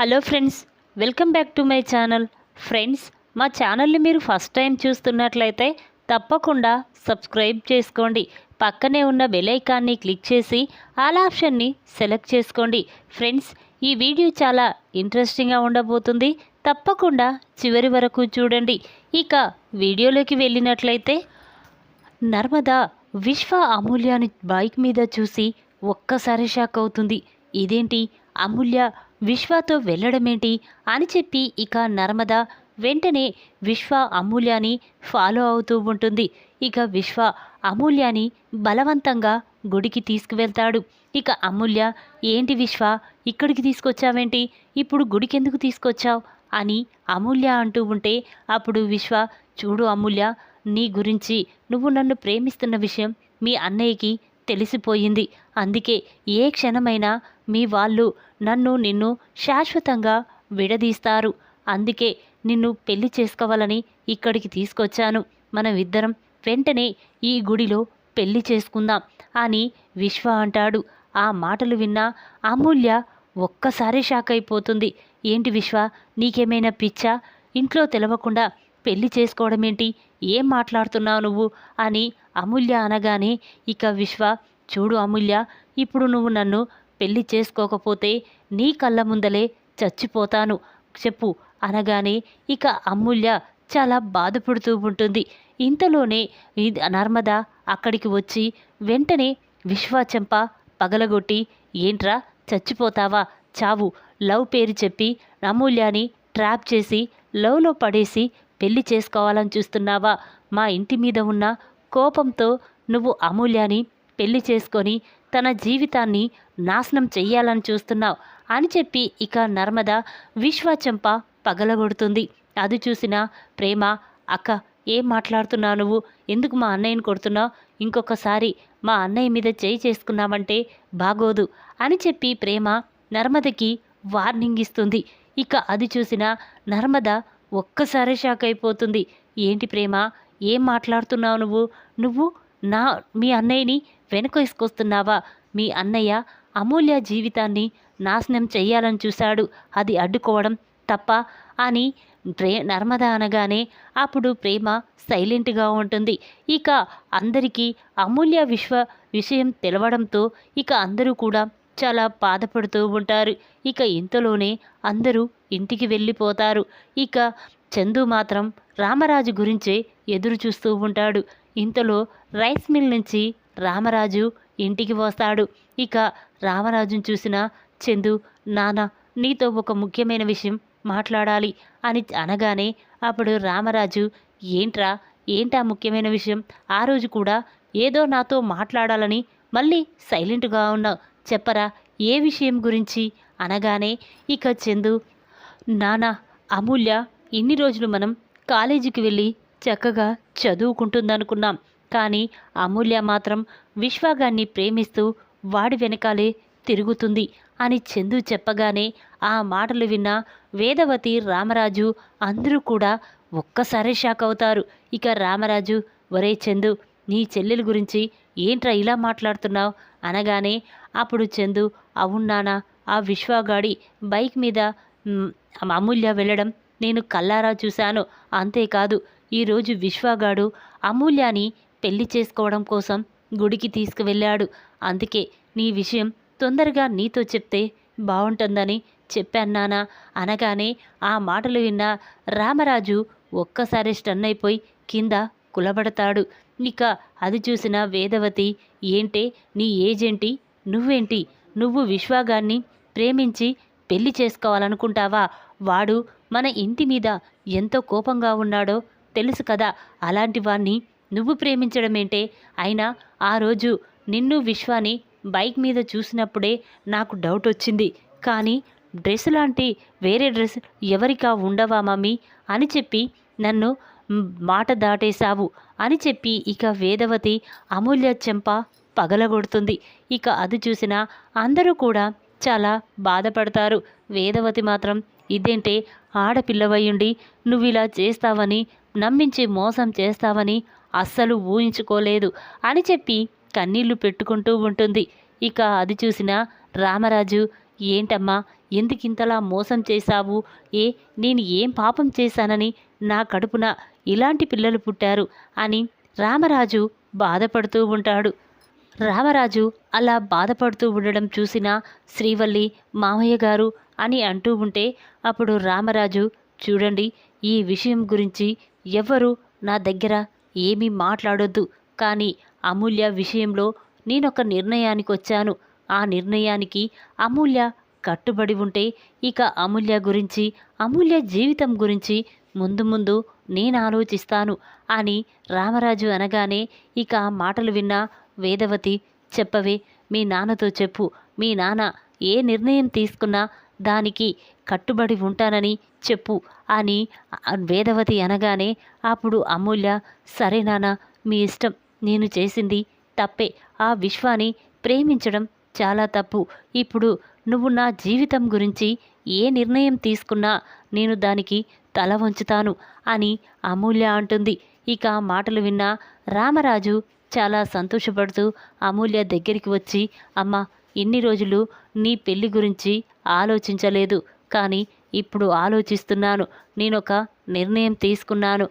Hello friends welcome back to my channel. Friends మా ఛానల్ని మీరు ఫస్ట్ టైం చూస్తున్నట్లయితే తప్పకుండా సబ్స్క్రైబ్ చేసుకోండి. పక్కనే ఉన్న బెలైకాన్ని క్లిక్ చేసి ఆల్ ఆప్షన్ని సెలెక్ట్ చేసుకోండి. ఫ్రెండ్స్ ఈ వీడియో చాలా ఇంట్రెస్టింగ్గా ఉండబోతుంది. తప్పకుండా చివరి వరకు చూడండి. ఇక వీడియోలోకి వెళ్ళినట్లయితే నర్మదా విశ్వ అమూల్యాని బైక్ మీద చూసి ఒక్కసారి షాక్ అవుతుంది. ఇదేంటి? అమూల్య విశ్వతో వెళ్ళడమేంటి అని చెప్పి ఇక నర్మద వెంటనే విశ్వ అమూల్యాని ఫాలో అవుతూ ఉంటుంది. ఇక విశ్వ అమూల్యాని బలవంతంగా గుడికి తీసుకువెళ్తాడు. ఇక అమూల్య ఏంటి విశ్వ ఇక్కడికి తీసుకొచ్చావేంటి? ఇప్పుడు గుడికి ఎందుకు తీసుకొచ్చావు? అని అమూల్య అంటూ ఉంటే అప్పుడు విశ్వ చూడు అమూల్య నీ గురించి నువ్వు నన్ను ప్రేమిస్తున్న విషయం మీ అన్నయ్యకి తెలిసిపోయింది. అందుకే ఏ క్షణమైనా మీ వాళ్ళు నన్ను నిన్ను శాశ్వతంగా విడదీస్తారు. అందుకే నిన్ను పెళ్ళి చేసుకోవాలని ఇక్కడికి తీసుకొచ్చాను. మనం ఇద్దరం వెంటనే ఈ గుడిలో పెళ్ళి చేసుకుందాం అని విశ్వ అంటాడు. ఆ మాటలు విన్న అమూల్య ఒక్కసారి షాక్ అయిపోతుంది. ఏంటి విశ్వ నీకేమైనా పిచ్చా? ఇంట్లో తెలవకుండా పెళ్ళి చేసుకోవడం ఏంటి ఏం మాట్లాడుతున్నావు నువ్వు? అని అమూల్య అనగానే ఇక విశ్వ చూడు అమూల్య ఇప్పుడు నువ్వు నన్ను పెళ్ళి చేసుకోకపోతే నీ కళ్ళ ముందలే చచ్చిపోతాను. చెప్పు అనగానే ఇక అమూల్య చాలా బాధపడుతూ ఉంటుంది. ఇంతలోనే నర్మద అక్కడికి వచ్చి వెంటనే విశ్వాచంప పగలగొట్టి ఏంట్రా చచ్చిపోతావా? చావు లవ్ పేరు చెప్పి అమూల్యాని ట్రాప్ చేసి లవ్లో పడేసి పెళ్ళి చేసుకోవాలని చూస్తున్నావా? మా ఇంటి మీద ఉన్న కోపంతో నువ్వు అమూల్యాని పెళ్ళి చేసుకొని తన జీవితాన్ని నాశనం చెయ్యాలని చూస్తున్నావు అని చెప్పి ఇక నర్మద విశ్వచంప పగలగొడుతుంది. అది చూసిన ప్రేమ అక్క ఏం మాట్లాడుతున్నావు నువ్వు? ఎందుకు మా అన్నయ్యని కొడుతున్నావు? ఇంకొకసారి మా అన్నయ్య మీద చేయి చేసుకున్నామంటే బాగోదు అని చెప్పి ప్రేమ నర్మదకి వార్నింగ్ ఇస్తుంది. ఇక అది చూసిన నర్మద ఒక్కసారి షాక్ అయిపోతుంది. ఏంటి ప్రేమ? ఏం మాట్లాడుతున్నావు నువ్వు? నువ్వు నా మీ అన్నయ్యని వెనుక ఇసుకొస్తున్నావా మీ అన్నయ్య అమూల్య జీవితాన్ని నాశనం చెయ్యాలని చూశాడు. అది అడ్డుకోవడం తప్ప అని ప్రే నర్మద అనగానే అప్పుడు ప్రేమ సైలెంట్గా ఉంటుంది. ఇక అందరికీ అమూల్య విశ్వ విషయం తెలవడంతో ఇక అందరూ కూడా చాలా బాధపడుతూ ఉంటారు. ఇక ఇంతలోనే అందరూ ఇంటికి వెళ్ళిపోతారు. ఇక చందు మాత్రం రామరాజు గురించే ఎదురు చూస్తూ ఉంటాడు. ఇంతలో రైస్ మిల్ నుంచి రామరాజు ఇంటికి వస్తాడు. ఇక రామరాజును చూసిన చందు నాన్న నీతో ఒక ముఖ్యమైన విషయం మాట్లాడాలి అని అనగానే అప్పుడు రామరాజు ఏంట్రా? ఏంటా ముఖ్యమైన విషయం? ఆ రోజు కూడా ఏదో నాతో మాట్లాడాలని మళ్ళీ సైలెంట్గా ఉన్నావు. చెప్పరా? ఏ విషయం గురించి? అనగానే ఇక చందు నానా అమూల్య ఇన్ని రోజులు మనం కాలేజీకి వెళ్ళి చక్కగా చదువుకుంటుందనుకున్నాం. కానీ అమూల్య మాత్రం విశ్వాగాన్ని ప్రేమిస్తూ వాడి వెనకాలే తిరుగుతుంది అని చందు చెప్పగానే ఆ మాటలు విన్న వేదవతి రామరాజు అందరూ కూడా ఒక్కసారే షాక్ అవుతారు. ఇక రామరాజు ఒరే చందు నీ చెల్లెల గురించి ఏంట్రా ఇలా మాట్లాడుతున్నావు? అనగానే అప్పుడు చందు అవునానా ఆ విశ్వగాడి బైక్ మీద అమూల్య వెళ్ళడం నేను కల్లారా చూశాను. అంతేకాదు ఈరోజు విశ్వగాడు అమూల్యాని పెళ్ళి చేసుకోవడం కోసం గుడికి తీసుకువెళ్ళాడు. అందుకే నీ విషయం తొందరగా నీతో చెప్తే బాగుంటుందని చెప్పాన్నానా అనగానే ఆ మాటలు విన్న రామరాజు ఒక్కసారి స్టన్ అయిపోయి కింద కులబడతాడు. ఇక అది చూసిన వేదవతి ఏంటే నీ ఏజెంటి? నువ్వేంటి? నువ్వు విశ్వాగాన్ని ప్రేమించి పెళ్ళి చేసుకోవాలనుకుంటావా? వాడు మన ఇంటి మీద ఎంతో కోపంగా ఉన్నాడో తెలుసు కదా. అలాంటి వాణ్ణి నువ్వు ప్రేమించడమేంటే? అయినా ఆ రోజు నిన్ను విశ్వాని బైక్ మీద చూసినప్పుడే నాకు డౌట్ వచ్చింది. కానీ డ్రెస్ లాంటి వేరే డ్రెస్ ఎవరికా ఉండవా మమ్మీ? అని చెప్పి నన్ను మాట దాటేశావు అని చెప్పి ఇక వేదవతి అమూల్య చెంప పగలగొడుతుంది. ఇక అది చూసిన అందరూ కూడా చాలా బాధపడతారు. వేదవతి మాత్రం ఇదేంటే? ఆడపిల్లవయ్యుండి నువ్వు ఇలా చేస్తావని నమ్మించి మోసం చేస్తావని అస్సలు ఊహించుకోలేదు అని చెప్పి కన్నీళ్ళు పెట్టుకుంటూ ఉంటుంది. ఇక అది చూసిన రామరాజు ఏంటమ్మా ఎందుకింతలా మోసం చేశావు? ఏ నేను ఏం పాపం చేశానని నా కడుపున ఇలాంటి పిల్లలు పుట్టారు అని రామరాజు బాధపడుతూ ఉంటాడు. రామరాజు అలా బాధపడుతూ ఉండడం చూసిన శ్రీవల్లి మామయ్య గారు అని అంటూ ఉంటే అప్పుడు రామరాజు చూడండి ఈ విషయం గురించి ఎవ్వరూ నా దగ్గర ఏమీ మాట్లాడొద్దు. కానీ అమూల్య విషయంలో నేనొక నిర్ణయానికి వచ్చాను ఆ నిర్ణయానికి అమూల్య కట్టుబడి ఉంటే ఇక అమూల్య గురించి అమూల్య జీవితం గురించి ముందు ముందు నేను ఆలోచిస్తాను అని రామరాజు అనగానే ఇక ఆ మాటలు విన్న వేదవతి చెప్పవే మీ నాన్నతో చెప్పు. మీ నాన్న ఏ నిర్ణయం తీసుకున్నా దానికి కట్టుబడి ఉంటానని చెప్పు అని వేదవతి అనగానే అప్పుడు అమూల్య సరే నాన్న మీ ఇష్టం నేను చేసింది తప్పే. ఆ విశ్వాన్ని ప్రేమించడం చాలా తప్పు. ఇప్పుడు నువ్వు నా జీవితం గురించి ఏ నిర్ణయం తీసుకున్నా నేను దానికి తల వంచుతాను అని అమూల్య అంటుంది. ఇక మాటలు విన్న రామరాజు చాలా సంతోషపడుతూ అమూల్య దగ్గరికి వచ్చి అమ్మ ఇన్ని రోజులు నీ పెళ్ళి గురించి ఆలోచించలేదు. కానీ ఇప్పుడు ఆలోచిస్తున్నాను. నేనొక నిర్ణయం తీసుకున్నాను.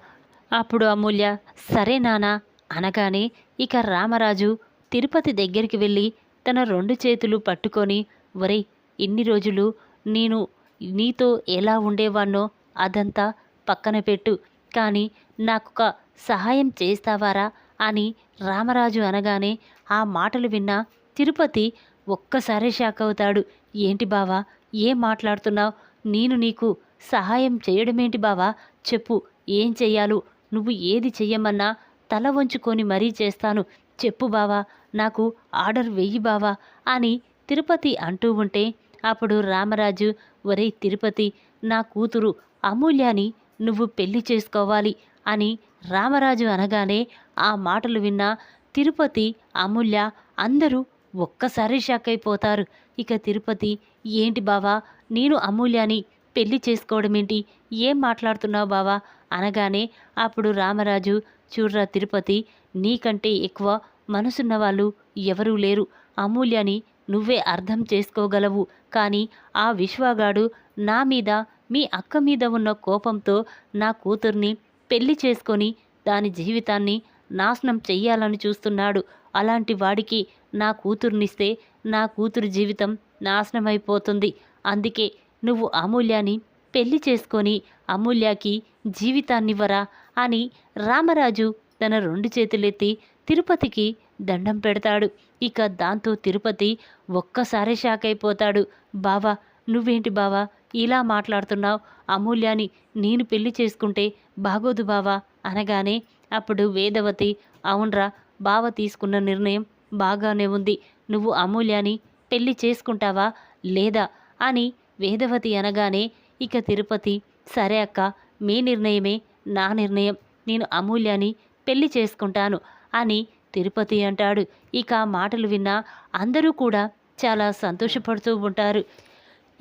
అప్పుడు అమూల్య సరే నానా అనగానే ఇక రామరాజు తిరుపతి దగ్గరికి వెళ్ళి తన రెండు చేతులు పట్టుకొని ఒరేయ్ ఇన్ని రోజులు నేను నీతో ఎలా ఉండేవాణ్ణో అదంతా పక్కన పెట్టు. కానీ నాకొక సహాయం చేస్తావారా అని రామరాజు అనగానే ఆ మాటలు విన్న తిరుపతి ఒక్కసారి షాక్ అవుతాడు. ఏంటి బావా? ఏం మాట్లాడుతున్నావు? నేను నీకు సహాయం చేయడమేంటి బావా? చెప్పు ఏం చెయ్యాలో? నువ్వు ఏది చెయ్యమన్నా తల వంచుకొని మరీ చేస్తాను. చెప్పు బావా నాకు ఆర్డర్ వెయ్యి బావా అని తిరుపతి అంటూ ఉంటే అప్పుడు రామరాజు ఒరే తిరుపతి నా కూతురు అమూల్యాని నువ్వు పెళ్ళి చేసుకోవాలి అని రామరాజు అనగానే ఆ మాటలు విన్న తిరుపతి అమూల్య అందరూ ఒక్కసారి షాక్ అయిపోతారు. ఇక తిరుపతి ఏంటి బావా నేను అమూల్యాని పెళ్ళి చేసుకోవడమేంటి ఏం మాట్లాడుతున్నావు బావా? అనగానే అప్పుడు రామరాజు చూడ్రా తిరుపతి నీకంటే ఎక్కువ మనసున్న వాళ్ళు ఎవరూ లేరు. అమూల్యని నువ్వే అర్థం చేసుకోగలవు. కానీ ఆ విశ్వగాడు నా మీద మీ అక్క మీద ఉన్న కోపంతో నా కూతుర్ని పెళ్ళి చేసుకొని దాని జీవితాన్ని నాశనం చెయ్యాలని చూస్తున్నాడు. అలాంటి వాడికి నా కూతుర్నిస్తే నా కూతురు జీవితం నాశనమైపోతుంది. అందుకే నువ్వు అమూల్యాని పెళ్ళి చేసుకొని అమూల్యకి జీవితాన్నివ్వరా అని రామరాజు తన రెండు చేతులెత్తి తిరుపతికి దండం పెడతాడు. ఇక దాంతో తిరుపతి ఒక్కసారి షాక్ అయిపోతాడు. బావా నువ్వేంటి బావా? ఇలా మాట్లాడుతున్నావు. అమూల్యాని నేను పెళ్ళి చేసుకుంటే బాగోదు బావా అనగానే అప్పుడు వేదవతి అవునరా బావ తీసుకున్న నిర్ణయం బాగానే ఉంది. నువ్వు అమూల్యాని పెళ్ళి చేసుకుంటావా లేదా? అని వేదవతి అనగానే ఇక తిరుపతి సరే అక్క మీ నిర్ణయమే నా నిర్ణయం. నేను అమూల్యాని పెళ్ళి చేసుకుంటాను అని తిరుపతి అంటాడు. ఇక మాటలు విన్నా అందరూ కూడా చాలా సంతోషపడుతూ ఉంటారు.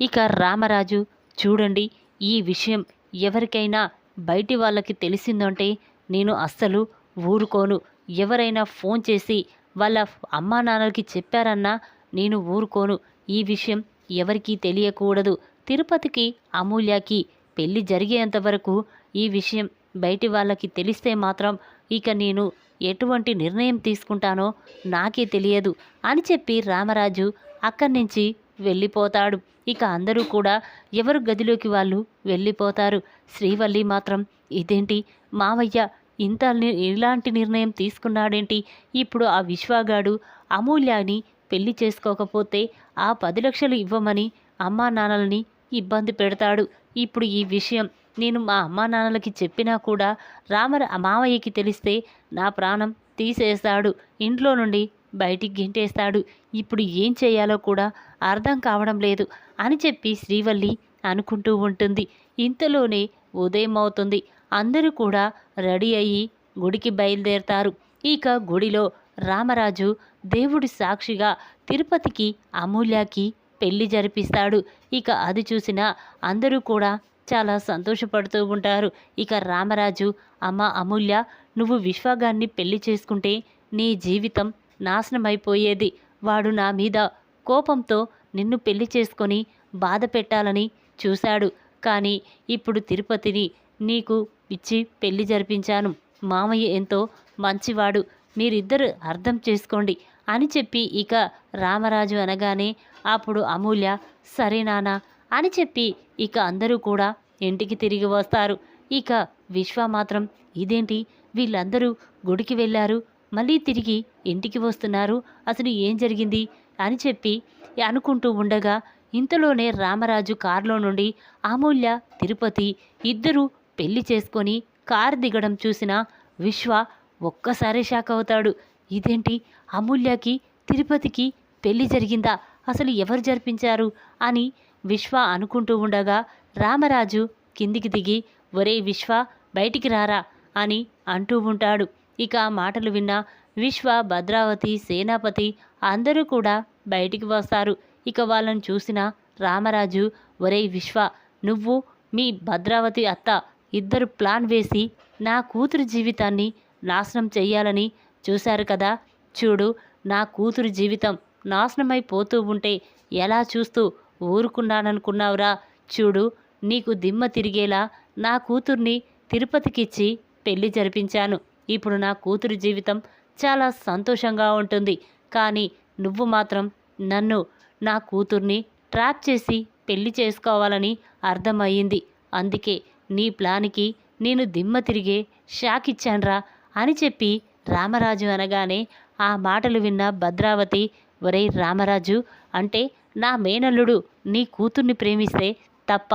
ఇక రామరాజు చూడండి ఈ విషయం ఎవరికైనా బయటి వాళ్ళకి తెలిసిందంటే నేను అస్సలు ఊరుకోను. ఎవరైనా ఫోన్ చేసి వాళ్ళ అమ్మా నాన్నలకి చెప్పారన్నా నేను ఊరుకోను. ఈ విషయం ఎవరికీ తెలియకూడదు. తిరుపతికి అమూల్యకి పెళ్ళి జరిగేంత వరకు ఈ విషయం బయటి వాళ్ళకి తెలిస్తే మాత్రం ఇక నేను ఎటువంటి నిర్ణయం తీసుకుంటానో నాకే తెలియదు అని చెప్పి రామరాజు అక్కడి నుంచి వెళ్ళిపోతాడు. ఇక అందరూ కూడా ఎవరు గదిలోకి వాళ్ళు వెళ్ళిపోతారు. శ్రీవల్లి మాత్రం ఇదేంటి? మావయ్య ఇంత ని- ఇలాంటి నిర్ణయం తీసుకున్నాడేంటి? ఇప్పుడు ఆ విశ్వాగాడు అమూల్యాని పెళ్ళి చేసుకోకపోతే ఆ పది లక్షలు ఇవ్వమని అమ్మా నాన్నలని ఇబ్బంది పెడతాడు. ఇప్పుడు ఈ విషయం నేను మా అమ్మా నాన్నలకి చెప్పినా కూడా రామర మావయ్యకి తెలిస్తే నా ప్రాణం తీసేస్తాడు. ఇంట్లో నుండి బయటికి గెంటేస్తాడు. ఇప్పుడు ఏం చేయాలో కూడా అర్థం కావడం లేదు అని చెప్పి శ్రీవల్లి అనుకుంటూ ఉంటుంది. ఇంతలోనే ఉదయం అవుతుంది అందరూ కూడా రెడీ అయ్యి గుడికి బయలుదేరతారు. ఇక గుడిలో రామరాజు దేవుడి సాక్షిగా తిరుపతికి అమూల్యకి పెళ్ళి జరిపిస్తాడు. ఇక అది చూసిన అందరూ కూడా చాలా సంతోషపడుతూ ఉంటారు. ఇక రామరాజు అమ్మ అమూల్య నువ్వు విశ్వగాన్ని పెళ్ళి చేసుకుంటే నీ జీవితం నాశనమైపోయేది. వాడు నా మీద కోపంతో నిన్ను పెళ్ళి చేసుకొని బాధ పెట్టాలని చూశాడు. కానీ ఇప్పుడు తిరుపతిని నీకు ఇచ్చి పెళ్ళి జరిపించాను. మామయ్య ఎంతో మంచివాడు. మీరిద్దరు అర్థం చేసుకోండి అని చెప్పి ఇక రామరాజు అనగానే అప్పుడు అమూల్య సరే నానా అని చెప్పి ఇక అందరూ కూడా ఇంటికి తిరిగి వస్తారు. ఇక విశ్వ మాత్రం ఇదేంటి? వీళ్ళందరూ గుడికి వెళ్ళారు మళ్ళీ తిరిగి ఇంటికి వస్తున్నారు అసలు ఏం జరిగింది? అని చెప్పి అనుకుంటూ ఉండగా ఇంతలోనే రామరాజు కారులో నుండి అమూల్య తిరుపతి ఇద్దరూ పెళ్ళి చేసుకొని కారు దిగడం చూసిన విశ్వ ఒక్కసారి షాక్ అవుతాడు. ఇదేంటి? అమూల్యకి తిరుపతికి పెళ్ళి జరిగిందా? అసలు ఎవరు జరిపించారు? అని విశ్వ అనుకుంటూ ఉండగా రామరాజు కిందికి దిగి ఒరే విశ్వ బయటికి రారా? అని అంటూ ఉంటాడు. ఇక మాటలు విన్న విశ్వ భద్రావతి సేనాపతి అందరూ కూడా బయటికి వస్తారు. ఇక వాళ్ళని చూసిన రామరాజు ఒరే విశ్వ నువ్వు మీ భద్రావతి అత్త ఇద్దరు ప్లాన్ వేసి నా కూతురు జీవితాన్ని నాశనం చెయ్యాలని చూశారు కదా. చూడు నా కూతురు జీవితం నాశనమైపోతూ ఉంటే ఎలా చూస్తూ ఊరుకున్నాననుకున్నావురా? చూడు నీకు దిమ్మ తిరిగేలా నా కూతుర్ని తిరుపతికిచ్చి పెళ్ళి జరిపించాను. ఇప్పుడు నా కూతురు జీవితం చాలా సంతోషంగా ఉంటుంది. కానీ నువ్వు మాత్రం నన్ను నా కూతుర్ని ట్రాప్ చేసి పెళ్ళి చేసుకోవాలని అర్థమయ్యింది. అందుకే నీ ప్లాన్కి నేను దిమ్మ తిరిగే షాక్ ఇచ్చాన్రా అని చెప్పి రామరాజు అనగానే ఆ మాటలు విన్న భద్రావతి ఒరే రామరాజు అంటే నా మేనల్లుడు నీ కూతుర్ని ప్రేమిస్తే తప్ప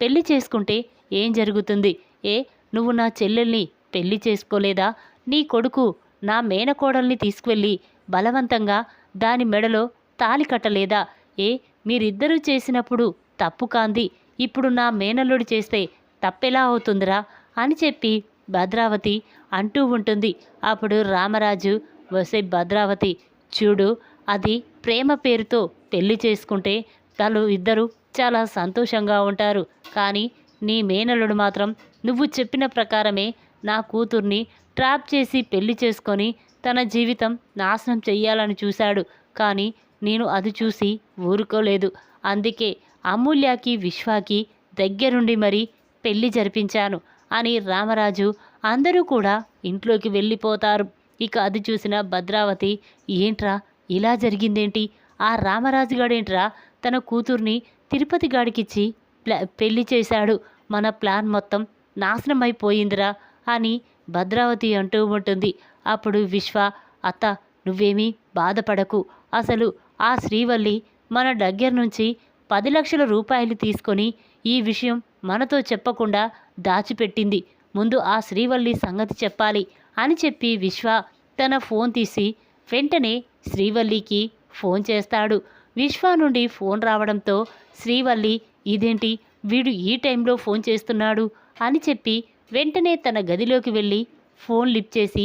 పెళ్ళి చేసుకుంటే ఏం జరుగుతుంది? ఏ నువ్వు నా చెల్లెల్ని పెళ్ళి చేసుకోలేదా? నీ కొడుకు నా మేనకోడల్ని తీసుకువెళ్ళి బలవంతంగా దాని మెడలో తాలి కట్టలేదా? ఏ మీరిద్దరూ చేసినప్పుడు తప్పు కాంది. ఇప్పుడు నా మేనల్లుడు చేస్తే తప్పెలా అవుతుందిరా అని చెప్పి భద్రావతి అంటూ ఉంటుంది. అప్పుడు రామరాజు వసే భద్రావతి చూడు అది ప్రేమ పేరుతో పెళ్ళి చేసుకుంటే తను ఇద్దరు చాలా సంతోషంగా ఉంటారు. కానీ నీ మేనల్లుడు మాత్రం నువ్వు చెప్పిన ప్రకారమే నా కూతుర్ని ట్రాప్ చేసి పెళ్ళి చేసుకొని తన జీవితం నాశనం చెయ్యాలని చూశాడు. కానీ నేను అది చూసి ఊరుకోలేదు. అందుకే అమూల్యకి విశ్వాకి దగ్గరుండి మరి పెళ్ళి జరిపించాను అని రామరాజు అందరూ కూడా ఇంట్లోకి వెళ్ళిపోతారు. ఇక అది చూసిన భద్రావతి ఏంట్రా? ఇలా జరిగిందేంటి? ఆ రామరాజు గాడేంట్రా తన కూతుర్ని తిరుపతి గాడికిచ్చి పెళ్ళి చేశాడు. మన ప్లాన్ మొత్తం నాశనమైపోయిందిరా అని భద్రావతి అంటూ ఉంటుంది. అప్పుడు విశ్వ అత్త నువ్వేమీ బాధపడకు. అసలు ఆ శ్రీవల్లి మన దగ్గర నుంచి పది లక్షల రూపాయలు తీసుకొని ఈ విషయం మనతో చెప్పకుండా దాచిపెట్టింది. ముందు ఆ శ్రీవల్లి సంగతి చెప్పాలి అని చెప్పి విశ్వ తన ఫోన్ తీసి వెంటనే శ్రీవల్లికి ఫోన్ చేస్తాడు. విశ్వ నుండి ఫోన్ రావడంతో శ్రీవల్లి ఇదేంటి? వీడు ఈ టైంలో ఫోన్ చేస్తున్నాడు? అని చెప్పి వెంటనే తన గదిలోకి వెళ్ళి ఫోన్ లిఫ్ట్ చేసి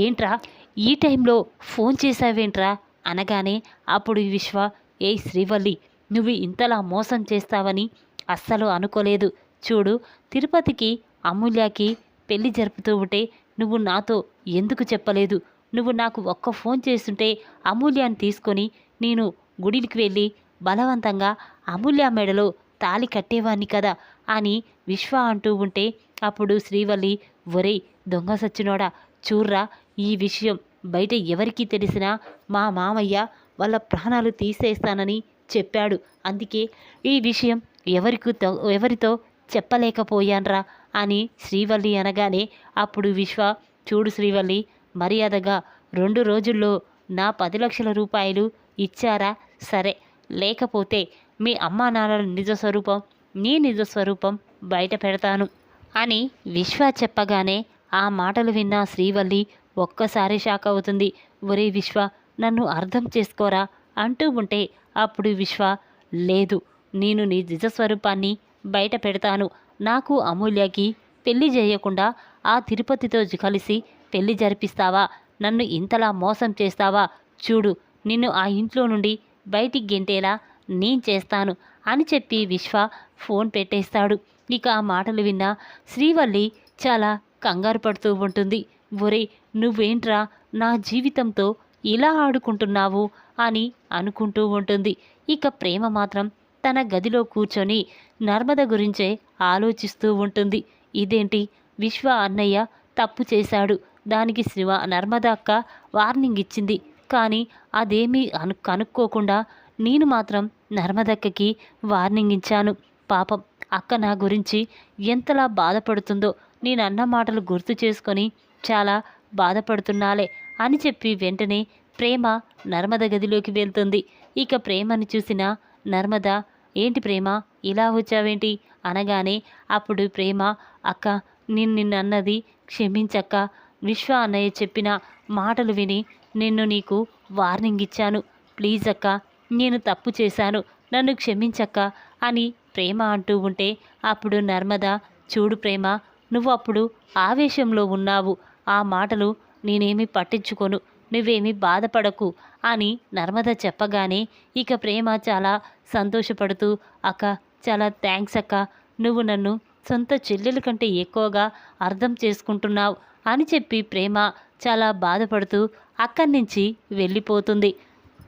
ఏంట్రా? ఈ టైంలో ఫోన్ చేశావేంట్రా? అనగానే అప్పుడు విశ్వ ఏ శ్రీవల్లి నువ్వు ఇంతలా మోసం చేస్తావని అస్సలు అనుకోలేదు. చూడు తిరుపతికి అమూల్యకి పెళ్ళి జరుపుతూ ఉంటే నువ్వు నాతో ఎందుకు చెప్పలేదు? నువ్వు నాకు ఒక్క ఫోన్ చేస్తుంటే అమూల్యాన్ని తీసుకొని నేను గుడికి వెళ్ళి బలవంతంగా అమూల్య మెడలో తాళి కట్టేవాణ్ణి కదా అని విశ్వ అంటూ ఉంటే అప్పుడు శ్రీవల్లి ఒరేయ్ దొంగ సచ్చినోడా చూర్రా ఈ విషయం బయట ఎవరికీ తెలిసినా మా మామయ్య వాళ్ళ ప్రాణాలు తీసేస్తానని చెప్పాడు. అందుకే ఈ విషయం ఎవరికి ఎవరితో చెప్పలేకపోయాన్రా అని శ్రీవల్లి అనగానే అప్పుడు విశ్వ చూడు శ్రీవల్లి మర్యాదగా రెండు రోజుల్లో నా పది లక్షల రూపాయలు ఇచ్చారా? సరే లేకపోతే మీ అమ్మా నాన్నల నిజ స్వరూపం నీ నిజ స్వరూపం బయట పెడతాను అని విశ్వ చెప్పగానే ఆ మాటలు విన్న శ్రీవల్లి ఒక్కసారి షాక్ అవుతుంది. ఒరే విశ్వ నన్ను అర్థం చేసుకోరా? అంటూ ఉంటే అప్పుడు విశ్వ లేదు నేను నీ నిజ స్వరూపాన్ని బయట పెడతాను. నాకు అమూల్యకి పెళ్ళి చేయకుండా ఆ తిరుపతితో కలిసి పెళ్ళి జరిపిస్తావా? నన్ను ఇంతలా మోసం చేస్తావా? చూడు నిన్ను ఆ ఇంట్లో నుండి బయటికి గెంటేలా నేను చేస్తాను అని చెప్పి విశ్వ ఫోన్ పెట్టేస్తాడు. ఇక ఆ మాటలు విన్న శ్రీవల్లి చాలా కంగారు పడుతూ ఉంటుంది. ఒరే నువ్వేంట్రా నా జీవితంతో ఇలా ఆడుకుంటున్నావు అని అనుకుంటూ ఉంటుంది. ఇక ప్రేమ మాత్రం తన గదిలో కూర్చొని నర్మద గురించే ఆలోచిస్తూ ఉంటుంది. ఇదేంటి? విశ్వ అన్నయ్య తప్పు చేశాడు. దానికి శివ నర్మద అక్క వార్నింగ్ ఇచ్చింది. కానీ అదేమీ అను కనుక్కోకుండా నేను మాత్రం నర్మదక్కకి వార్నింగ్ ఇచ్చాను. పాపం అక్క నా గురించి ఎంతలా బాధపడుతుందో నేను అన్న మాటలు గుర్తు చేసుకొని చాలా బాధపడుతున్నాలే అని చెప్పి వెంటనే ప్రేమ నర్మద గదిలోకి వెళ్తుంది. ఇక ప్రేమని చూసిన నర్మద ఏంటి ప్రేమ? ఇలా వచ్చావేంటి? అనగానే అప్పుడు ప్రేమ అక్క నేను నిన్నన్నది క్షమించక్క. విశ్వ అన్నయ్య చెప్పిన మాటలు విని నిన్ను నీకు వార్నింగ్ ఇచ్చాను. ప్లీజ్ అక్క నేను తప్పు చేశాను. నన్ను క్షమించక్క అని ప్రేమ అంటూ ఉంటే అప్పుడు నర్మద చూడు ప్రేమ నువ్వు అప్పుడు ఆవేశంలో ఉన్నావు. ఆ మాటలు నేనేమి పట్టించుకోను. నువ్వేమీ బాధపడకు అని నర్మద చెప్పగానే ఇక ప్రేమ చాలా సంతోషపడుతూ అక్క చాలా థ్యాంక్స్ అక్క. నువ్వు నన్ను సొంత చెల్లెల కంటే ఎక్కువగా అర్థం చేసుకుంటున్నావు అని చెప్పి ప్రేమ చాలా బాధపడుతూ అక్కడి నుంచి వెళ్ళిపోతుంది.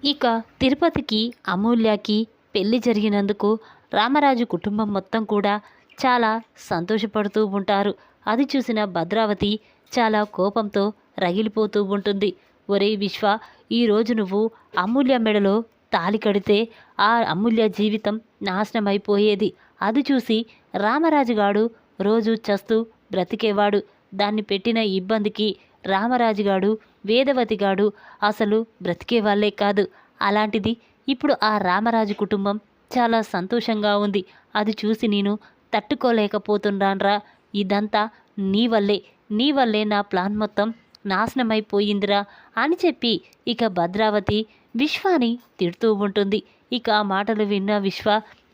ఇక తిరుపతికి అమూల్యకి పెళ్ళి జరిగినందుకు రామరాజు కుటుంబం మొత్తం కూడా చాలా సంతోషపడుతూ ఉంటారు. అది చూసిన భద్రావతి చాలా కోపంతో రగిలిపోతూ ఉంటుంది. ఒరే విశ్వ ఈరోజు నువ్వు అమూల్య మెడలో తాలి కడితే ఆ అమూల్య జీవితం నాశనమైపోయేది. అది చూసి రామరాజుగాడు రోజు చస్తూ బ్రతికేవాడు. దాన్ని పెట్టిన ఇబ్బందికి రామరాజుగాడు వేదవతిగాడు అసలు బ్రతికేవాళ్ళే కాదు. అలాంటిది ఇప్పుడు ఆ రామరాజు కుటుంబం చాలా సంతోషంగా ఉంది. అది చూసి నేను తట్టుకోలేకపోతున్నాన్రా. ఇదంతా నీ వల్లే. నీ వల్లే నా ప్లాన్ మొత్తం నాశనమైపోయిందిరా అని చెప్పి ఇక భద్రావతి విశ్వాని తిడుతూ ఉంటుంది. ఇక ఆ మాటలు విన్న విశ్వ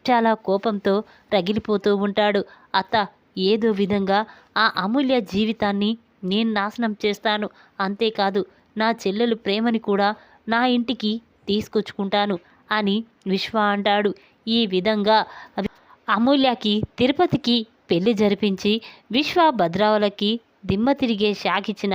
చాలా కోపంతో రగిలిపోతూ ఉంటాడు. అత్త ఏదో విధంగా ఆ అమూల్య జీవితాన్ని నేను నాశనం చేస్తాను. అంతేకాదు నా చెల్లెలు ప్రేమని కూడా నా ఇంటికి తీసుకొచ్చుకుంటాను అని విశ్వ అంటాడు. ఈ విధంగా అమూల్యకి తిరుపతికి పెళ్ళి జరిపించి విశ్వ భద్రావలకి దిమ్మ తిరిగే షాకిచ్చిన